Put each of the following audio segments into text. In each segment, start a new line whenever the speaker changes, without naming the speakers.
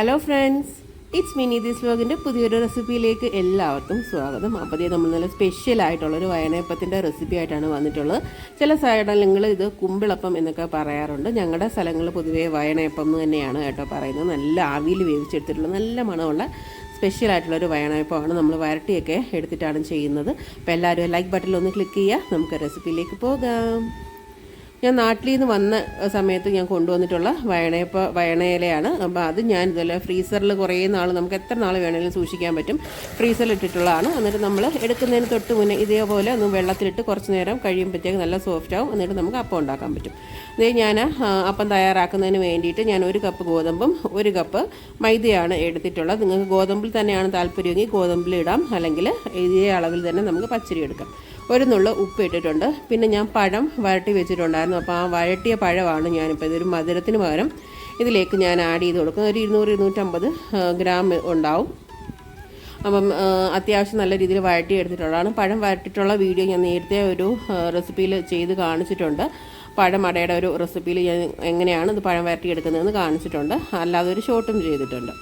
Hello friends it's Mini this വ്ലോഗിന്റെ പുതിയൊരു റെസിപ്പിയിലേക്ക് എല്ലാവർക്കും സ്വാഗതം. അപ്പോൾ നമ്മൾ നല്ല സ്പെഷ്യൽ ആയിട്ടുള്ളൊരു വയനയപ്പത്തിന്റെ റെസിപ്പി ആയിട്ടാണ് വന്നിട്ടുള്ളത്. ചില സ്ഥലങ്ങളിൽ ഇത് കുമ്പിളപ്പം എന്നൊക്കെ പറയാറുണ്ട്. ഞങ്ങളുടെ സ്ഥലങ്ങൾ പൊതുവേ വയനയപ്പം എന്ന് തന്നെയാണ് കേട്ടോ പറയുന്നത്. നല്ല ആവിയിൽ വേവിച്ചെടുത്തിട്ടുള്ള നല്ല മണമുള്ള സ്പെഷ്യൽ വയനയപ്പമാണ് നമ്മൾ വരട്ടിയൊക്കെ എടുത്തിട്ടാണ് ചെയ്യുന്നത്. അപ്പോൾ എല്ലാവരും ലൈക്ക് ബട്ടണിൽ ഒന്ന് ക്ലിക്ക് ചെയ്യുക. നമുക്ക് റെസിപ്പിയിലേക്ക് പോകാം. ഞാൻ നാട്ടിൽ നിന്ന് വന്ന സമയത്ത് ഞാൻ കൊണ്ടുവന്നിട്ടുള്ള വയണയപ്പ വയണയിലയാണ്. അപ്പോൾ അത് ഞാൻ ഇതുപോലെ ഫ്രീസറിൽ കുറേ നാൾ നമുക്ക് എത്ര നാൾ വേണമെങ്കിലും സൂക്ഷിക്കാൻ പറ്റും. ഫ്രീസറിൽ ഇട്ടിട്ടുള്ളതാണ്. എന്നിട്ട് നമ്മൾ എടുക്കുന്നതിന് തൊട്ട് മുന്നേ ഇതേപോലെ ഒന്ന് വെള്ളത്തിലിട്ട് കുറച്ച് നേരം കഴിയുമ്പോഴത്തേക്ക് നല്ല സോഫ്റ്റ് ആവും. എന്നിട്ട് നമുക്ക് അപ്പം ഉണ്ടാക്കാൻ പറ്റും. ഇത് ഞാൻ അപ്പം തയ്യാറാക്കുന്നതിന് വേണ്ടിയിട്ട് ഞാൻ ഒരു കപ്പ് ഗോതമ്പും ഒരു കപ്പ് മൈദയാണ് എടുത്തിട്ടുള്ളത്. നിങ്ങൾക്ക് ഗോതമ്പിൽ തന്നെയാണ് താല്പര്യമെങ്കിൽ ഗോതമ്പിൽ ഇടാം അല്ലെങ്കിൽ ഇതേ അളവിൽ തന്നെ നമുക്ക് പച്ചരി എടുക്കാം. ഒരു നുള്ള ഉപ്പ് ഇട്ടിട്ടുണ്ട്. പിന്നെ ഞാൻ പഴം വരട്ടി വെച്ചിട്ടുണ്ടായിരുന്നു. അപ്പോൾ ആ വരട്ടിയ പഴമാണ് ഞാനിപ്പോൾ ഇതൊരു മധുരത്തിന് പകരം ഇതിലേക്ക് ഞാൻ ആഡ് ചെയ്ത് കൊടുക്കും ഒരു ഇരുന്നൂറ് ഇരുന്നൂറ്റമ്പത് ഗ്രാം ഉണ്ടാവും. അപ്പം അത്യാവശ്യം നല്ല രീതിയിൽ വഴറ്റി എടുത്തിട്ടുള്ളതാണ്. പഴം വരട്ടിയിട്ടുള്ള വീഡിയോ ഞാൻ നേരത്തെ ഒരു റെസിപ്പിയിൽ ചെയ്ത് കാണിച്ചിട്ടുണ്ട്. പഴം അടയുടെ ഒരു റെസിപ്പിയിൽ ഞാൻ എങ്ങനെയാണ് ഇത് പഴം വരട്ടി എടുക്കുന്നതെന്ന് കാണിച്ചിട്ടുണ്ട്. അല്ലാതെ ഒരു ഷോർട്ടും ചെയ്തിട്ടുണ്ട്.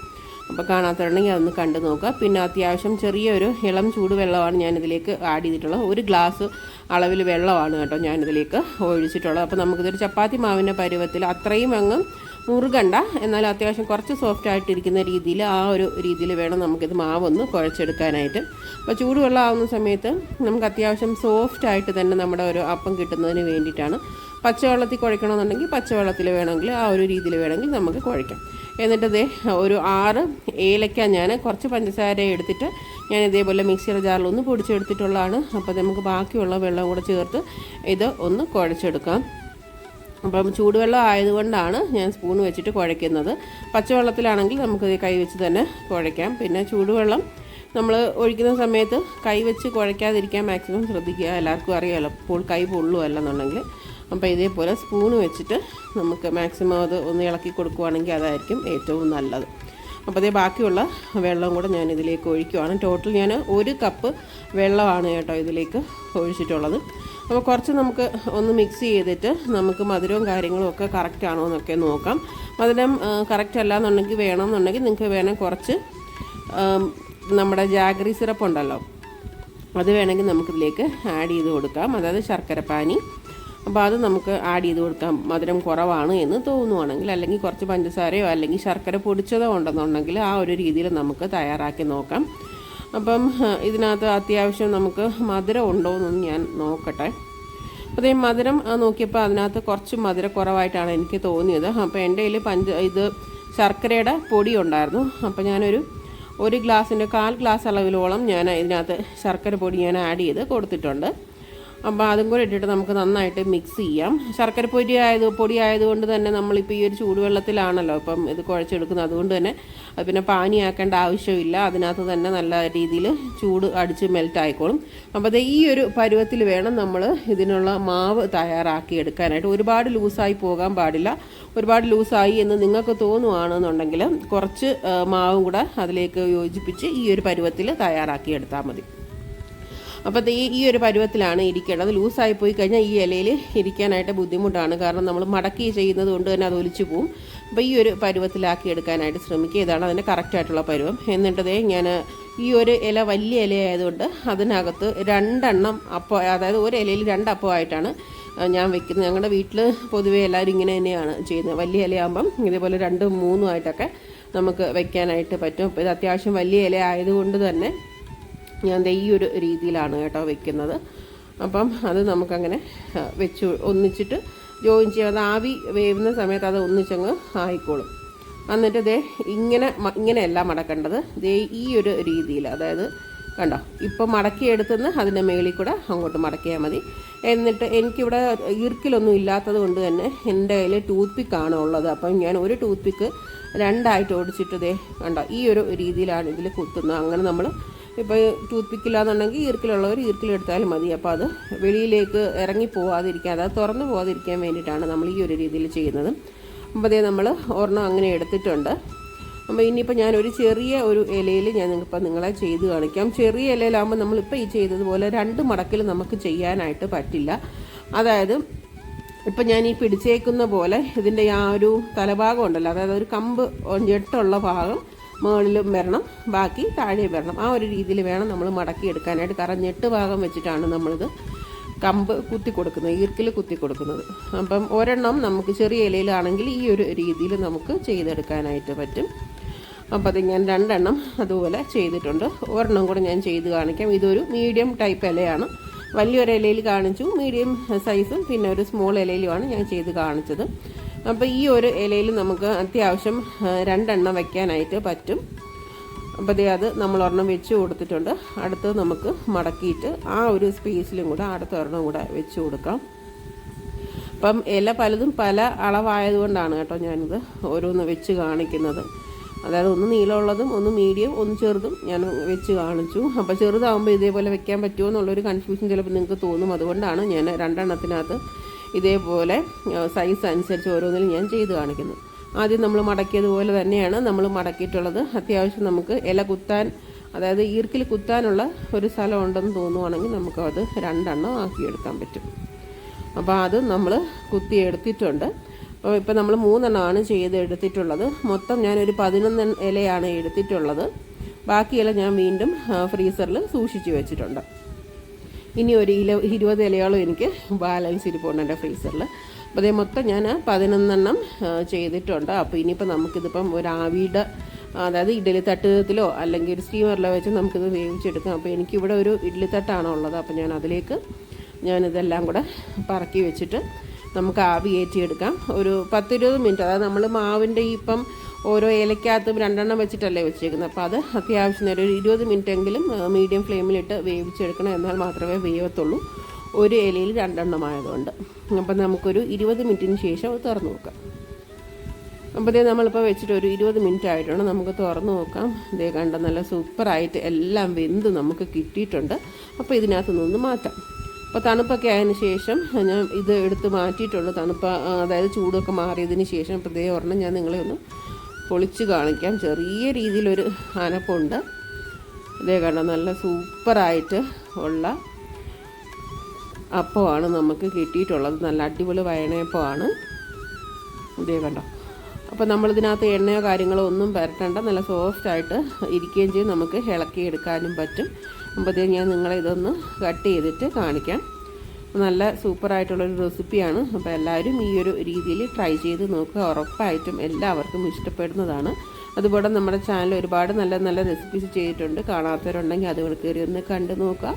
അപ്പോൾ കാണാത്തവരുണ്ടെങ്കിൽ അതൊന്ന് കണ്ടു നോക്കുക. പിന്നെ അത്യാവശ്യം ചെറിയൊരു ഇളം ചൂടുവെള്ളമാണ് ഞാൻ ഇതിലേക്ക് ആഡ് ചെയ്തിട്ടുള്ളത്. ഒരു ഗ്ലാസ് അളവിൽ വെള്ളമാണ് കേട്ടോ ഞാനിതിലേക്ക് ഒഴിച്ചിട്ടുള്ളത്. അപ്പോൾ നമുക്കിതൊരു ചപ്പാത്തി മാവിന്റെ പരുവത്തിൽ അത്രയും അങ്ങ് മുറുകണ്ട. എന്നാൽ അത്യാവശ്യം കുറച്ച് സോഫ്റ്റ് ആയിട്ടിരിക്കുന്ന രീതിയിൽ ആ ഒരു രീതിയിൽ വേണം നമുക്കിത് മാവൊന്ന് കുഴച്ചെടുക്കാനായിട്ട്. അപ്പോൾ ചൂടുവെള്ളം ആവുന്ന സമയത്ത് നമുക്ക് അത്യാവശ്യം സോഫ്റ്റ് ആയിട്ട് തന്നെ നമ്മുടെ ഒരു അപ്പം കിട്ടുന്നതിന് വേണ്ടിയിട്ടാണ് പച്ചവെള്ളത്തിൽ കുഴക്കണമെന്നുണ്ടെങ്കിൽ പച്ചവെള്ളത്തിൽ വേണമെങ്കിൽ ആ ഒരു രീതിയിൽ വേണമെങ്കിൽ നമുക്ക് കുഴക്കാം. എന്നിട്ട് ദേ ഒരു ആറ് ഏലക്ക ഞാൻ കുറച്ച് പഞ്ചസാര എടുത്തിട്ട് ഞാൻ ഇതേപോലെ മിക്സിയുടെ ജാറിൽ ഒന്ന് പൊടിച്ചെടുത്തിട്ടുള്ളതാണ്. അപ്പോൾ നമുക്ക് ബാക്കിയുള്ള വെള്ളം കൂടെ ചേർത്ത് ഇത് ഒന്ന് കുഴച്ചെടുക്കാം. അപ്പം ചൂടുവെള്ളം ആയതുകൊണ്ടാണ് ഞാൻ സ്പൂൺ വെച്ചിട്ട് കുഴയ്ക്കുന്നത്. പച്ചവെള്ളത്തിലാണെങ്കിൽ നമുക്ക് കൈ വെച്ച് തന്നെ കുഴയ്ക്കാം. പിന്നെ ചൂടുവെള്ളം നമ്മൾ ഒഴിക്കുന്ന സമയത്ത് കൈ വെച്ച് കുഴയ്ക്കാതിരിക്കാൻ മാക്സിമം ശ്രദ്ധിക്കുക. എല്ലാവർക്കും അറിയാമല്ലോ ഇപ്പോൾ കൈ പൊള്ളുമല്ലെന്നുണ്ടെങ്കിൽ അപ്പോൾ ഇതേപോലെ സ്പൂൺ വെച്ചിട്ട് നമുക്ക് മാക്സിമം അത് ഒന്ന് ഇളക്കി കൊടുക്കുവാണെങ്കിൽ അതായിരിക്കും ഏറ്റവും നല്ലത്. അപ്പോൾ അതേ ബാക്കിയുള്ള വെള്ളം കൂടെ ഞാൻ ഇതിലേക്ക് ഒഴിക്കുവാണ്. ടോട്ടൽ ഞാൻ ഒരു കപ്പ് വെള്ളമാണ് കേട്ടോ ഇതിലേക്ക് ഒഴിച്ചിട്ടുള്ളത്. അപ്പോൾ കുറച്ച് നമുക്ക് ഒന്ന് മിക്സ് ചെയ്തിട്ട് നമുക്ക് മധുരവും കാര്യങ്ങളും ഒക്കെ കറക്റ്റ് ആണോ എന്നൊക്കെ നോക്കാം. മധുരം കറക്റ്റ് അല്ല എന്നുണ്ടെങ്കിൽ വേണമെന്നുണ്ടെങ്കിൽ നിങ്ങൾക്ക് വേണം കുറച്ച് നമ്മുടെ ജാഗറി സിറപ്പ് ഉണ്ടല്ലോ. അത് വേണമെങ്കിൽ നമുക്കിതിലേക്ക് ആഡ് ചെയ്ത് കൊടുക്കാം. അതായത് ശർക്കരപ്പാനി അപ്പോൾ അത് നമുക്ക് ആഡ് ചെയ്ത് കൊടുക്കാം. മധുരം കുറവാണ് എന്ന് തോന്നുവാണെങ്കിൽ അല്ലെങ്കിൽ കുറച്ച് പഞ്ചസാരയോ അല്ലെങ്കിൽ ശർക്കര പൊടിച്ചതോ ഉണ്ടെന്നുണ്ടെങ്കിൽ ആ ഒരു രീതിയിൽ നമുക്ക് തയ്യാറാക്കി നോക്കാം. അപ്പം ഇതിനകത്ത് അത്യാവശ്യം നമുക്ക് മധുരം ഉണ്ടോ എന്നൊന്ന് ഞാൻ നോക്കട്ടെ. അപ്പോൾ ഈ മധുരം നോക്കിയപ്പോൾ അതിനകത്ത് കുറച്ച് മധുരക്കുറവായിട്ടാണ് എനിക്ക് തോന്നിയത്. അപ്പോൾ എന്റെ കയ്യിൽ പഞ്ച ഇത് ശർക്കരയുടെ പൊടി ഉണ്ടായിരുന്നു. അപ്പോൾ ഞാനൊരു ഒരു ഗ്ലാസിന്റെ കാൽ ഗ്ലാസ് അളവിലോളം ഞാൻ ഇതിനകത്ത് ശർക്കര പൊടി ഞാൻ ആഡ് ചെയ്ത് കൊടുത്തിട്ടുണ്ട്. അപ്പോൾ അതും കൂടെ ഇട്ടിട്ട് നമുക്ക് നന്നായിട്ട് മിക്സ് ചെയ്യാം. ശർക്കര പൊടി ആയത് പൊടി ആയതുകൊണ്ട് തന്നെ നമ്മളിപ്പോൾ ഈ ഒരു ചൂടുവെള്ളത്തിലാണല്ലോ ഇപ്പം ഇത് കുഴച്ചെടുക്കുന്നത്. അതുകൊണ്ട് തന്നെ അത് പിന്നെ പാനിയാക്കേണ്ട ആവശ്യമില്ല. അതിനകത്ത് തന്നെ നല്ല രീതിയിൽ ചൂട് അടിച്ച് മെൽറ്റ് ആയിക്കോളും. അപ്പോൾ അത് ഈ ഒരു പരുവത്തിൽ വേണം നമ്മൾ ഇതിനുള്ള മാവ് തയ്യാറാക്കി എടുക്കാനായിട്ട്. ഒരുപാട് ലൂസായി പോകാൻ പാടില്ല. ഒരുപാട് ലൂസായി എന്ന് നിങ്ങൾക്ക് തോന്നുവാണെന്നുണ്ടെങ്കിൽ കുറച്ച് മാവും കൂടെ അതിലേക്ക് യോജിപ്പിച്ച് ഈ ഒരു പരുവത്തിൽ തയ്യാറാക്കി എടുത്താൽ മതി. അപ്പോൾ ഈ ഒരു പരുവത്തിലാണ് ഇരിക്കേണ്ടത്. ലൂസായി പോയി കഴിഞ്ഞാൽ ഈ ഇലയിൽ ഇരിക്കാനായിട്ട് ബുദ്ധിമുട്ടാണ്. കാരണം നമ്മൾ മടക്കി ചെയ്യുന്നത് കൊണ്ട് തന്നെ അത് ഒലിച്ചു പോവും. അപ്പോൾ ഈ ഒരു പരുവത്തിലാക്കി എടുക്കാനായിട്ട് ശ്രമിക്കുക. ഇതാണ് അതിന്റെ കറക്റ്റായിട്ടുള്ള പരുവം. എന്നിട്ടതേ ഞാൻ ഈ ഒരു ഇല വലിയ ഇലയായതുകൊണ്ട് അതിനകത്ത് രണ്ടെണ്ണം അപ്പോൾ അതായത് ഒരു ഇലയിൽ രണ്ടപ്പമായിട്ടാണ് ഞാൻ വെക്കുന്നത്. ഞങ്ങളുടെ വീട്ടിൽ പൊതുവേ എല്ലാവരും ഇങ്ങനെ തന്നെയാണ് ചെയ്യുന്നത്. വലിയ ഇലയാകുമ്പം ഇതേപോലെ രണ്ടും മൂന്നും ആയിട്ടൊക്കെ നമുക്ക് വെക്കാനായിട്ട് പറ്റും. അപ്പോൾ ഇത് അത്യാവശ്യം വലിയ ഇല ആയതുകൊണ്ട് തന്നെ ഞാൻ ഈ ഒരു രീതിയിലാണ് കേട്ടോ വെക്കുന്നത്. അപ്പം അത് നമുക്കങ്ങനെ വെച്ചു ഒന്നിച്ചിട്ട് ജോയിൻ ചെയ്യാം. അത് ആവി വേവുന്ന സമയത്ത് അത് ഒന്നിച്ചങ്ങ് ആയിക്കോളും. എന്നിട്ട് ദേ ഇങ്ങനെ ഇങ്ങനെയല്ല മടക്കേണ്ടത്. ദേ ഈ ഒരു രീതിയിൽ അതായത് കണ്ടോ ഇപ്പം മടക്കിയെടുത്തുനിന്ന് അതിന്റെ മേളിൽ കൂടെ അങ്ങോട്ട് മടക്കിയാൽ മതി. എന്നിട്ട് എനിക്കിവിടെ ഈർക്കിലൊന്നും ഇല്ലാത്തത് കൊണ്ട് തന്നെ എന്റെ കയ്യിൽ ടൂത്ത് പിക്കാണ് ഉള്ളത്. അപ്പം ഞാൻ ഒരു ടൂത്ത് പിക്ക് രണ്ടായിട്ട് ഓടിച്ചിട്ട് ദേ കണ്ടോ ഈ ഒരു രീതിയിലാണ് ഇതിൽ കുത്തുന്നത്. അങ്ങനെ നമ്മൾ ഇപ്പോൾ ടൂത്ത് പിക്കില്ലാന്നുണ്ടെങ്കിൽ ഈർക്കിലുള്ളവർ ഈർക്കിലെടുത്താലും മതി. അപ്പോൾ അത് വെളിയിലേക്ക് ഇറങ്ങി പോവാതിരിക്കാൻ അതായത് തുറന്നു പോവാതിരിക്കാൻ വേണ്ടിയിട്ടാണ് നമ്മൾ ഈ ഒരു രീതിയിൽ ചെയ്യുന്നത്. അപ്പോൾ അതേ നമ്മൾ ഒരെണ്ണം അങ്ങനെ എടുത്തിട്ടുണ്ട്. അപ്പോൾ ഇനിയിപ്പോൾ ഞാൻ ഒരു ചെറിയ ഒരു ഇലയിൽ ഞാൻ ഇപ്പോൾ നിങ്ങളെ ചെയ്ത് കാണിക്കാം. ചെറിയ ഇലയിലാകുമ്പോൾ നമ്മളിപ്പോൾ ഈ ചെയ്തതുപോലെ രണ്ട് മടക്കിൽ നമുക്ക് ചെയ്യാനായിട്ട് പറ്റില്ല. അതായത് ഇപ്പം ഞാൻ ഈ പിടിച്ചേക്കുന്ന പോലെ ഇതിന്റെ ആ ഒരു തലഭാഗം ഉണ്ടല്ലോ. അതായത് ഒരു കമ്പ് ഞെട്ടുള്ള ഭാഗം മുകളിലും വരണം. ബാക്കി താഴെയും വരണം. ആ ഒരു രീതിയിൽ വേണം നമ്മൾ മടക്കി എടുക്കാനായിട്ട് കാരണം ഞെട്ട് ഭാഗം വെച്ചിട്ടാണ് നമ്മളിത് കമ്പ് കുത്തി കൊടുക്കുന്നത് ഈർക്കിൽ കുത്തി കൊടുക്കുന്നത്. അപ്പം ഒരെണ്ണം നമുക്ക് ചെറിയ ഇലയിലാണെങ്കിൽ ഈ ഒരു രീതിയിൽ നമുക്ക് ചെയ്തെടുക്കാനായിട്ട് പറ്റും. അപ്പോൾ അത് ഞാൻ രണ്ടെണ്ണം അതുപോലെ ചെയ്തിട്ടുണ്ട്. ഒരെണ്ണം കൂടെ ഞാൻ ചെയ്ത് കാണിക്കാം. ഇതൊരു മീഡിയം ടൈപ്പ് ഇലയാണ്. വലിയൊരു ഇലയിൽ കാണിച്ചു മീഡിയം സൈസും പിന്നെ ഒരു സ്മോൾ ഇലയിലുമാണ് ഞാൻ ചെയ്ത് കാണിച്ചത്. അപ്പോൾ ഈ ഒരു ഇലയിൽ നമുക്ക് അത്യാവശ്യം രണ്ടെണ്ണം വയ്ക്കാനായിട്ട് പറ്റും. അപ്പോൾ ദേ അത് നമ്മൾ ഒരെണ്ണം വെച്ച് കൊടുത്തിട്ടുണ്ട്. അടുത്ത് നമുക്ക് മടക്കിയിട്ട് ആ ഒരു സ്പേസിലും കൂടെ അടുത്ത ഒരെണ്ണം കൂടെ വെച്ച് കൊടുക്കാം. അപ്പം ഇല പലതും പല അളവായതുകൊണ്ടാണ് കേട്ടോ ഞാനിത് ഓരോന്ന് വെച്ച് കാണിക്കുന്നത്. അതായത് ഒന്ന് നീളമുള്ളതും ഒന്ന് മീഡിയം ഒന്ന് ചെറുതും ഞാൻ വെച്ച് കാണിച്ചു. അപ്പോൾ ചെറുതാകുമ്പോൾ ഇതേപോലെ വെക്കാൻ പറ്റുമോ എന്നുള്ളൊരു കൺഫ്യൂഷൻ ചിലപ്പോൾ നിങ്ങൾക്ക് തോന്നും. അതുകൊണ്ടാണ് ഞാൻ രണ്ടെണ്ണത്തിനകത്ത് ഇതേപോലെ സൈസ് അനുസരിച്ച് ഓരോന്നിൽ ഞാൻ ചെയ്ത് കാണിക്കുന്നു. ആദ്യം നമ്മൾ മടക്കിയതുപോലെ തന്നെയാണ് നമ്മൾ മടക്കിയിട്ടുള്ളത്. അത്യാവശ്യം നമുക്ക് ഇല കുത്താൻ അതായത് ഈർക്കിൽ കുത്താനുള്ള ഒരു സ്ഥലം ഉണ്ടെന്ന് തോന്നുവാണെങ്കിൽ നമുക്കത് രണ്ടെണ്ണം ആക്കിയെടുക്കാൻ പറ്റും. അപ്പോൾ അത് നമ്മൾ കുത്തിയെടുത്തിട്ടുണ്ട്. അപ്പോൾ ഇപ്പോൾ നമ്മൾ മൂന്നെണ്ണമാണ് ചെയ്ത് എടുത്തിട്ടുള്ളത് മൊത്തം ഞാനൊരു പതിനൊന്ന് ഇലയാണ് എടുത്തിട്ടുള്ളത്. ബാക്കി ഇല ഞാൻ വീണ്ടും ഫ്രീസറിൽ സൂക്ഷിച്ചു വെച്ചിട്ടുണ്ട്. ഇനി ഒരു ഇല ഇരുപത് ഇലയോളം എനിക്ക് ബാലൻസ് ഇരിപ്പുണ്ട് എന്റെ ഫ്രീസറിൽ അപ്പോൾ അതേ മൊത്തം ഞാൻ പതിനൊന്നെണ്ണം ചെയ്തിട്ടുണ്ട്. അപ്പോൾ ഇനിയിപ്പോൾ നമുക്കിതിപ്പം ഒരു ആവിയുടെ അതായത് ഇഡ്ഡലി തട്ടത്തിലോ അല്ലെങ്കിൽ ഒരു സ്റ്റീമറിലോ വെച്ച് നമുക്കിത് വേവിച്ചെടുക്കാം. അപ്പോൾ എനിക്കിവിടെ ഒരു ഇഡ്ഡലി തട്ടാണ് ഉള്ളത്. അപ്പോൾ ഞാൻ അതിലേക്ക് ഞാനിതെല്ലാം കൂടെ പറക്കി വെച്ചിട്ട് നമുക്ക് ആവി കയറ്റിയെടുക്കാം ഒരു പത്തിരുപത് മിനിറ്റ് അതായത് നമ്മൾ മാവിന്റെ ഇപ്പം ഓരോ ഏലയ്ക്കകത്തും രണ്ടെണ്ണം വെച്ചിട്ടല്ലേ വെച്ചേക്കുന്നത്. അപ്പോൾ അത് അത്യാവശ്യം നേരം ഒരു ഇരുപത് മിനിറ്റ് എങ്കിലും മീഡിയം ഫ്ലെയിമിലിട്ട് വേവിച്ചെടുക്കണം എന്നാൽ മാത്രമേ വേവത്തുള്ളൂ. ഒരു ഇലയിൽ രണ്ടെണ്ണം ആയതുകൊണ്ട്. അപ്പം നമുക്കൊരു ഇരുപത് മിനിറ്റിന് ശേഷം തുറന്നു നോക്കാം. അപ്പോൾ ഇതേ നമ്മളിപ്പോൾ വെച്ചിട്ട് ഒരു ഇരുപത് മിനിറ്റ് ആയിട്ടുണ്ട് നമുക്ക് തുറന്നു നോക്കാം. ഇതേ കണ്ട നല്ല സൂപ്പറായിട്ട് എല്ലാം വെന്ത് നമുക്ക് കിട്ടിയിട്ടുണ്ട്. അപ്പോൾ ഇതിനകത്ത് നിന്ന് മാറ്റാം. അപ്പോൾ തണുപ്പൊക്കെ ആയതിനു ശേഷം ഞാൻ ഇത് എടുത്ത് മാറ്റിയിട്ടുള്ളൂ തണുപ്പ് അതായത് ചൂടൊക്കെ മാറിയതിന് ശേഷം. ഇപ്പോൾ ഇതേ ഒരെണ്ണം ഞാൻ നിങ്ങളെ ഒന്ന് പൊളിച്ച് കാണിക്കാം. ചെറിയ രീതിയിലൊരു അനപ്പുണ്ട്. ഇതേ കണ്ട നല്ല സൂപ്പറായിട്ട് ഉള്ള അപ്പമാണ് നമുക്ക് കിട്ടിയിട്ടുള്ളത്. നല്ല അടിപൊളി വയണയപ്പമാണ്. ഇതേ കണ്ടോ. അപ്പോൾ നമ്മളിതിനകത്ത് എണ്ണയോ കാര്യങ്ങളോ ഒന്നും പരട്ടണ്ട. നല്ല സോഫ്റ്റായിട്ട് ഇരിക്കുകയും ചെയ്യും. നമുക്ക് ഇളക്കി എടുക്കാനും പറ്റും അപ്പോഴത്തേക്ക് ഞാൻ നിങ്ങളെ ഇതൊന്ന് കട്ട് ചെയ്തിട്ട് കാണിക്കാം. നല്ല സൂപ്പറായിട്ടുള്ളൊരു റെസിപ്പിയാണ്. അപ്പോൾ എല്ലാവരും ഈ ഒരു രീതിയിൽ ട്രൈ ചെയ്ത് നോക്കുക. ഉറപ്പായിട്ടും എല്ലാവർക്കും ഇഷ്ടപ്പെടുന്നതാണ്. അതുപോലെ നമ്മുടെ ചാനൽ ഒരുപാട് നല്ല നല്ല റെസിപ്പീസ് ചെയ്തിട്ടുണ്ട്. കാണാത്തവരുണ്ടെങ്കിൽ അതുകൾ കയറി ഒന്ന് കണ്ടു നോക്കുക.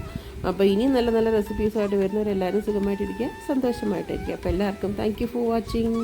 അപ്പോൾ ഇനി നല്ല നല്ല റെസിപ്പീസായിട്ട് വരുന്നവരെല്ലാവരും സുഖമായിട്ടിരിക്കുക സന്തോഷമായിട്ടിരിക്കുക. അപ്പോൾ എല്ലാവർക്കും താങ്ക് ഫോർ വാച്ചിങ്